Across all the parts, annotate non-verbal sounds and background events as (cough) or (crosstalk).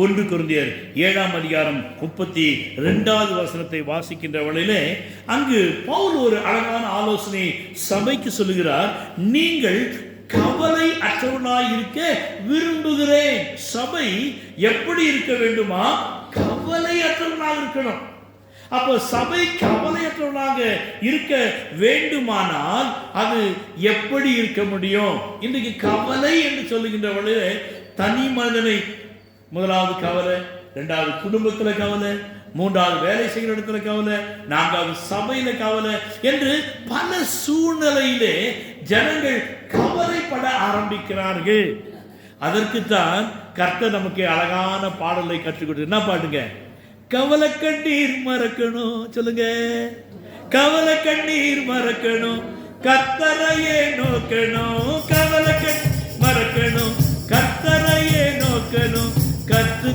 ஒன்று குருந்தியர் ஏழாம் அதிகாரம் முப்பத்தி ரெண்டாவது வசனத்தை வாசிக்கின்ற வேளையிலே அங்கு பவுல் ஒரு அழகான ஆலோசனை சபைக்கு சொல்லுகிறார் நீங்கள் கவலை அற்றவனாய் இருக்க விரும்புகிறேன். சபை எப்படி இருக்க வேண்டுமா? கவலை அற்றவனாக இருக்கணும். அப்போ சபை கவலையற்றவனாக இருக்க வேண்டுமானால் அது எப்படி இருக்க முடியும்? இன்றைக்கு கவலை என்று சொல்லுகின்ற பொழுது தனி மனிதனை முதலாவது கவலை ரெண்டாவது குடும்பத்தில் கவலை மூன்றாவது வேலை செய்கிற இடத்துல கவலை நான்காவது சபையில கவலை என்று பல சூழ்நிலையிலே ஜனங்கள் கவலைப்பட ஆரம்பிக்கிறார்கள். அதற்குத்தான் கர்த்தர் நமக்கு அழகான பாடலை கற்றுக் கொடுத்து என்ன பாட்டுங்க? கவலை கண்ணீர் மறக்கணும் சொல்லுங்க. கவலை கண்ணீர் மறக்கணும் கர்த்தரையே நோக்கணும். கவலை கண் மறக்கணும் கர்த்தரையே நோக்கணும். கற்று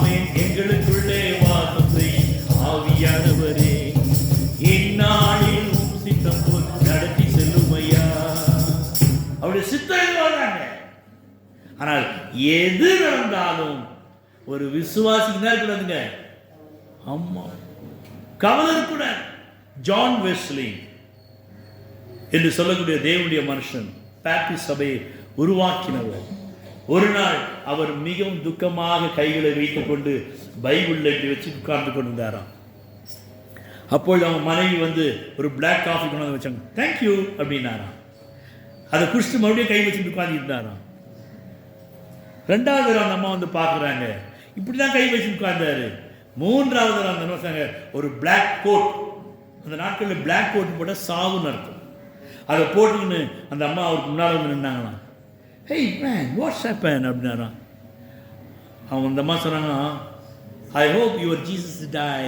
ஆமென். எங்களுக்குள்ளே வாசம் செய்யும் ஆவியானவரே. இந்நாளில் சித்தம் போல் நடத்தி செல்லும் ஐயா அவருடைய சித்தம் வாழ்றாங்க. ஆனால் எது நடந்தாலும் ஒரு விசுவாசிக்கு தான் இருக்கிறதுங்க ஆமா கவலை கூட. ஜான் வெஸ்லி என்று சொல்லக்கூடிய தேவனுடைய மனுஷன் பேப்டிஸ்ட் சபையை உருவாக்கினவர். ஒரு நாள் அவர் மிகவும் துக்கமாக கைகளை வைத்துக் கொண்டு பைபிளில் இப்படி வச்சு உட்கார்ந்து கொண்டிருந்தாராம். அப்பொழுது அவங்க மனைவி வந்து ஒரு பிளாக் காஃபி கொண்டு வந்து வச்சாங்க. தேங்க்யூ அப்படின்னாராம். அதை குடிச்சிட்டு மறுபடியும் கை வச்சுட்டு உட்கார்ந்து இருந்தாராம் ரெண்டாவது அந்த அம்மா வந்து பார்க்குறாங்க. இப்படி தான் கை வச்சு உட்கார்ந்தாரு. மூன்றாவது அந்த அம்மா ஒரு பிளாக் கோட் அந்த நாட்களில் பிளாக் கோட் போட்டால் சாவுன்னு அர்த்தம். அதை போட்டுக்கின்னு அந்த அம்மா அவருக்கு முன்னால் வந்து நின்னாங்களாம். ஹேய் மேன் வாட்ஸ் ஹேப்பன் அப்படின்னாராம் அவன் அந்த அம்மா சொன்னாங்க I hope your Jesus die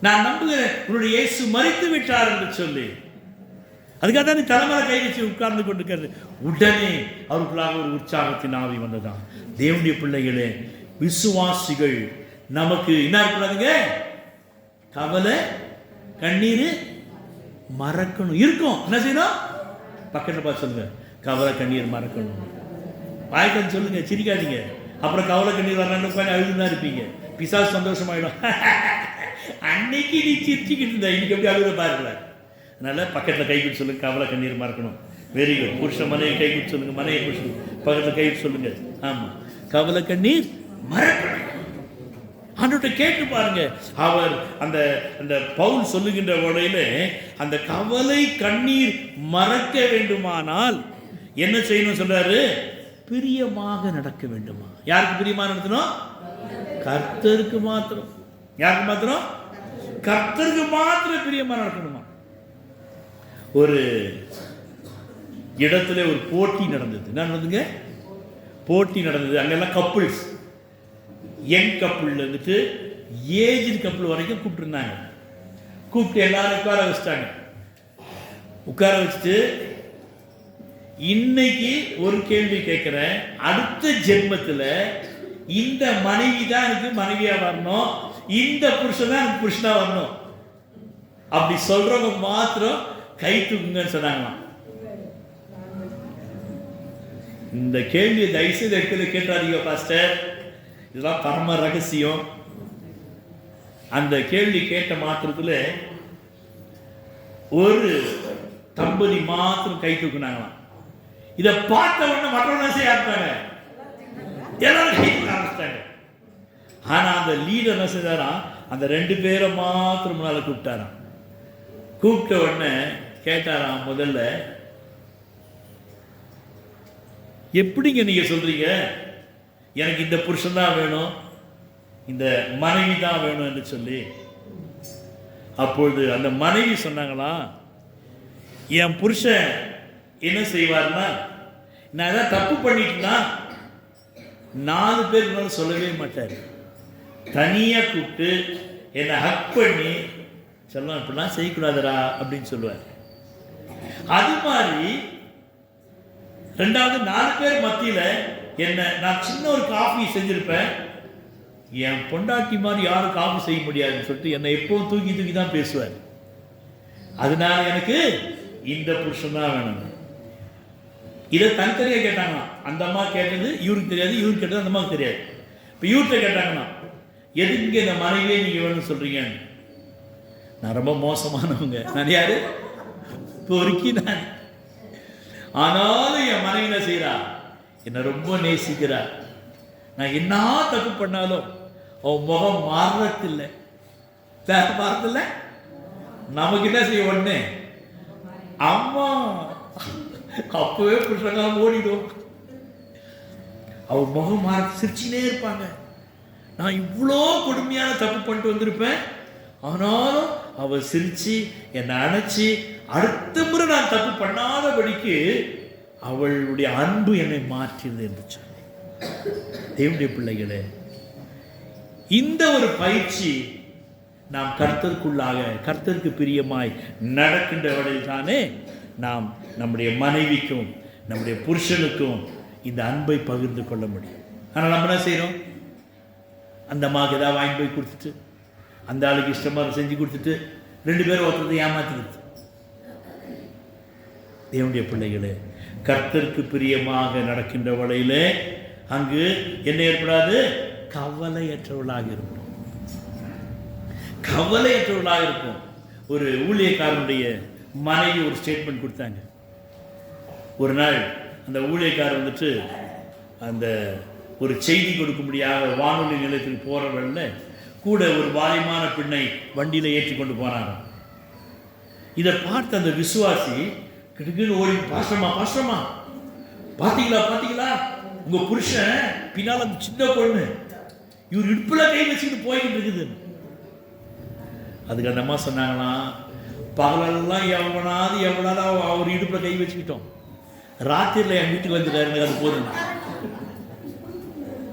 நான் நம்புகிறேன் உன்னுடைய இயேசு மறித்து விட்டார் என்று சொல்லி. அதுக்காக தான் நீ தலைமுறை கை வச்சு உட்கார்ந்து கொண்டிருக்கிறது. உடனே அவருக்குள்ளாக ஒரு உற்சாகத்தின் ஆவி வந்ததான் தேவனுடைய பிள்ளைகளே விசுவாசிகள் நமக்கு என்ன இருக்கக்கூடாதுங்க? கவலை கண்ணீர் மறக்கணும். இருக்கும் என்ன செய்யணும்? பக்கத்தில் பார்த்து சொல்லுங்கள் கவலை கண்ணீர் மறக்கணும். வாய்க்கன்னு சொல்லுங்க சிரிக்காதீங்க. அப்புறம் கவலை கண்ணீர் வரலான்னு உட்காந்து அழுதுதான் இருப்பீங்க. பிசா சந்தோஷமாயிடும். (laughs) அன்னைக்கு நீ சிரிச்சுக்கிட்டு இருந்த இன்னைக்கு எப்படி அழுத பாருங்கள. அதனால பக்கத்தில் கை கொடுத்து சொல்லுங்க கவலை கண்ணீர் மறக்கணும். வெரி குட் புருஷன் மனையை கை கொடுத்து சொல்லுங்க மனையை புருஷன் பக்கத்தில் கை கொடுத்து சொல்லுங்க. ஆமாம் கவலை கண்ணீர் மறக்கணும். ஆண்டவர்கிட்ட கேட்டு பாருங்க. அவர் அந்த அந்த பவுல் சொல்லுகின்ற உடையில அந்த கவலை கண்ணீர் மறக்க வேண்டுமானால் என்ன செய்யணும் சொல்றாரு? பிரியமாக நடக்க வேண்டுமா? யாருக்கு பிரியமாக நடத்தணும்? கர்த்தருக்கு மாத்திரம். யாருக்கு மாத்திரம்? கர்த்தருக்கு மாத்திரம் பிரியமாக நடக்கணுமா? ஒரு இடத்துல ஒரு போட்டி நடந்தது. என்ன நடந்ததுங்க? போட்டி நடந்தது. அங்கெல்லாம் கப்புள்ஸ் யங் கப்புள் வந்துட்டு ஏஜின் கப்புள் வரைக்கும் கூப்பிட்டுருந்தாங்க. கூப்பிட்டு எல்லாரும் உட்கார வச்சுட்டாங்க. உட்கார வச்சுட்டு இன்னைக்கு ஒரு கேள்வி கேட்குறேன். அடுத்த ஜென்மத்தில் இந்த மனைவி தான் எனக்கு மனைவியா வரணும். இந்த புருஷன் தான் எனக்கு புருஷனா வரணும். அப்படி சொல்றவங்க மாத்திரம் கை தூக்குங்கன்னு சொன்னாங்களாம். இந்த கேள்வியை தயவுசெய்து எடுத்துல கேட்டாதீங்க பாஸ்டர். இதெல்லாம் பரம ரகசியம். அந்த கேள்வி கேட்ட மாத்திரத்தில் ஒரு தம்பதி மாத்திரம் கை தூக்குனாங்களாம். இதை பார்த்த உடனே மற்றவங்க செய்ய ஆரம்பித்தாங்க எல்லாரும் கேட்க ஆரம்பிச்சிட்டாங்க. ஆனால் அந்த லீடர் என்ன செஞ்சாராம் அந்த ரெண்டு பேரை மாத்திரம் முன்னால் கூப்பிட்டாராம். கூப்பிட்ட உடனே கேட்டாராம் முதல்ல எப்படிங்க நீங்கள் சொல்கிறீங்க எனக்கு இந்த புருஷன் தான் வேணும் இந்த மனைவி தான் வேணும் என்று சொல்லி. அப்பொழுது அந்த மனைவி சொன்னாங்களா என் புருஷன் என்ன செய்வார்னா நான் ஏதாவது தப்பு பண்ணிட்டேன்னா நாலு பேர் மேலே சொல்லவே மாட்டார். தனியாக கூப்பிட்டு என்னை ஹக் பண்ணி செல்லம் இப்படிலாம் செய்யக்கூடாதரா அப்படின்னு சொல்லுவார். அது மாதிரி ரெண்டாவது நாலு பேர் மத்தியில் என்ன நான் சின்ன ஒரு காஃபி செஞ்சுருப்பேன். என் பொண்டாட்டி மாதிரி யாரும் காஃபி செய்ய முடியாதுன்னு சொல்லிட்டு என்னை எப்போவும் தூக்கி தூக்கி தான் பேசுவார். அதனால எனக்கு இந்த புருஷன் தான் வேணும். இதை தனித்தனியாக கேட்டாங்களாம் அந்த அம்மா கேட்டது இவருக்கு தெரியாது இவருக்கு கேட்டது அந்த அம்மாவுக்கு தெரியாது. இப்போ இவர்கிட்ட கேட்டாங்களாம் எதுக்கு இந்த மனைவியே நீங்கள் வேணும்னு சொல்கிறீங்கன்னு நான் ரொம்ப மோசமானவங்க. நான் யாரு? பொறுக்கி நான். ஆனாலும் என் மனைவி என்ன செய்கிறா என்னை ரொம்ப நேசிக்கிறா. நான் என்ன தப்பு பண்ணாலும் அவன் முகம் மாறுறதில்லை. வேற மாறதில்லை நமக்கு என்ன செய்ய ஒண்ணு அம்மா. அப்பவே புருஷங்களாம் ஓடிடும். அவ முகம் மாற சிரிச்சுனே இருப்பாங்க. நான் இவ்வளோ கொடுமையான தப்பு பண்ணிட்டு வந்திருப்பேன். ஆனாலும் அவ சிரிச்சு என்னை அணைச்சி அடுத்த முறை நான் தப்பு பண்ணாதபடிக்கு அவளுடைய அன்பு என்னை மாற்றியது என்று சொன்னேன். தேவனுடைய பிள்ளைகளே இந்த ஒரு பயிற்சி நாம் கர்த்தருக்குள்ளாக கர்த்தருக்கு பிரியமாய் நடக்கின்ற வழியில் தானே நாம் நம்முடைய மனைவிக்கும் நம்முடைய புருஷனுக்கும் இந்த அன்பை பகிர்ந்து கொள்ள முடியும். ஆனால் நம்ம என்ன செய்கிறோம் அந்த அம்மாவுக்கு ஏதாவது வாங்கி போய் கொடுத்துட்டு அந்த ஆளுக்கு இஷ்டமாக செஞ்சு கொடுத்துட்டு ரெண்டு பேரும் ஒருத்தரத்தை ஏமாற்றிடுது தேவனுடைய பிள்ளைகளே கர்த்தருக்கு பிரியமாக நடக்கின்ற வழியிலே அங்கு என்ன ஏற்படாது? கவலையற்றவர்களாக இருக்கும் கவலையற்றவர்களாக இருக்கும் ஒரு ஊழியக்காரனுடைய மனைவி ஒரு ஸ்டேட்மெண்ட் கொடுத்தாங்க. ஒரு நாள் அந்த ஊழியக்காரர் வந்துட்டு அந்த ஒரு செய்தி கொடுக்க முடியாத வானொலி நிலையத்தில் போகிறவர்கள கூட ஒரு வாரியமான பெண்ணை வண்டியில் ஏற்றி கொண்டு போனாராம் இதை பார்த்த அந்த விசுவாசி கிடுக்குன்னு ஓடி பாசமா பாசமா பார்த்தீங்களா பார்த்தீங்களா உங்கள் புருஷன் பின்னால் அந்த சின்ன பொண்ணு. இவர் இடுப்பில் கை வச்சுக்கிட்டு போய்கிட்டு இருக்குது. அதுக்கு அந்த அம்மா சொன்னாங்களாம் பகலெல்லாம் எவனாவது எவனாவது அவ- அவர் இடுப்பில் கை வச்சுக்கிட்டோம். ராத்திரியில் என் வீட்டுக்கு வந்துட்டாரு எனக்கு அது போதும்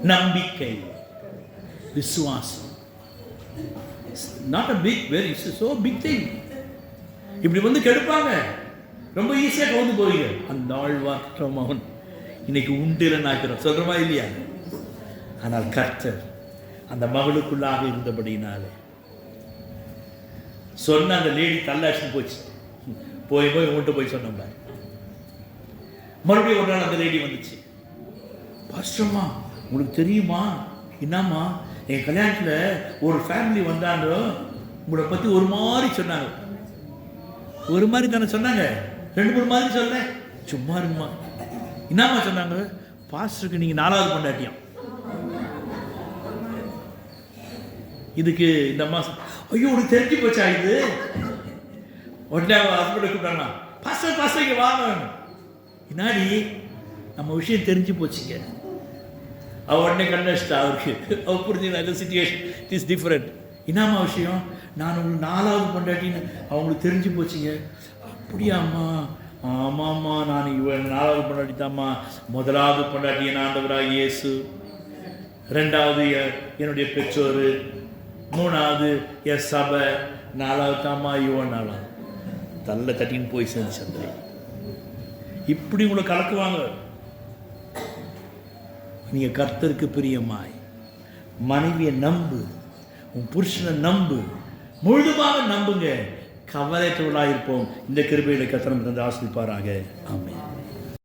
நம்பிக்கை விசுவாசம். Not a big very so big thing இப்படி வந்து கெடுப்பாங்க. ரொம்ப ஈஸியாக கவுந்து போவீங்க. அந்த ஆழ்வார்த்தம் அவன் இன்னைக்கு உண்டில் நாக்கிறோம் சொல்கிறமா இல்லையா? ஆனால் கர்த்தர் அந்த மகளுக்குள்ளாக இருந்தபடினாலே சொன்ன அந்த லேடி தள்ளாச்சு போச்சு. போய் போய் உங்கள்கிட்ட போய் சொன்னோம் பாரு. மறுபடியும் ஒரு நாள் அந்த லேடி வந்துச்சு. பாஸ்டர்மா உங்களுக்கு தெரியுமா? என்னம்மா என் கல்யாணத்தில் ஒரு ஃபேமிலி வந்தாங்க. உங்களை பற்றி ஒரு மாதிரி சொன்னாங்க. ஒரு மாதிரி தானே சொன்னாங்க. ரெண்டு மூணு மாதிரி சொல்ல சும்மா இருங்கம்மா. என்னம்மா சொன்னாங்க? பாஸ்டருக்கு நீங்கள் நாலாவது கொண்டாட்டியம் இதுக்கு இந்த மாதம் ஐயோ உனக்கு தெரிஞ்சு போச்சா இது? உடனே அவன் ஹஸ்பண்டை கூப்பிட்டாங்க பச பசங்க வாங்க. என்னாடி? நம்ம விஷயம் தெரிஞ்சு போச்சுங்க. அவ உடனே கண்டஸ்டா அவருக்கு. அவ புரிஞ்சுக்கலாம் இந்த சுச்சுவேஷன் இட் இஸ் டிஃப்ரெண்ட் என்னம்மா விஷயம்? நான் உங்களுக்கு நாலாவது பொண்டாட்டின்னு அவங்களுக்கு தெரிஞ்சு போச்சுங்க. அப்படியாம்மா ஆமாம்மா நான் இவன் நாலாவது பொண்டாட்டி தாம்மா முதலாவது பொண்டாட்டி என் ஆண்டவராக இயேசு. ரெண்டாவது என்னுடைய பெற்றோர். மூணாவது என் சபை நாலாவது தாமா இவன் நாலாவது தள்ள தட்டின்னு போய் சேர்ந்து சந்திரை இப்படி உங்களை கலக்குவாங்க. நீங்க கர்த்தருக்கு பிரியமாய். மனைவியை நம்பு. உன் புருஷனை நம்பு. முழுதுமாக நம்புங்க. கவலையற்றவர்களாக இருப்போம் இந்த கிருபையில கத்தனம் தந்து ஆசிரிப்பாராக. ஆமே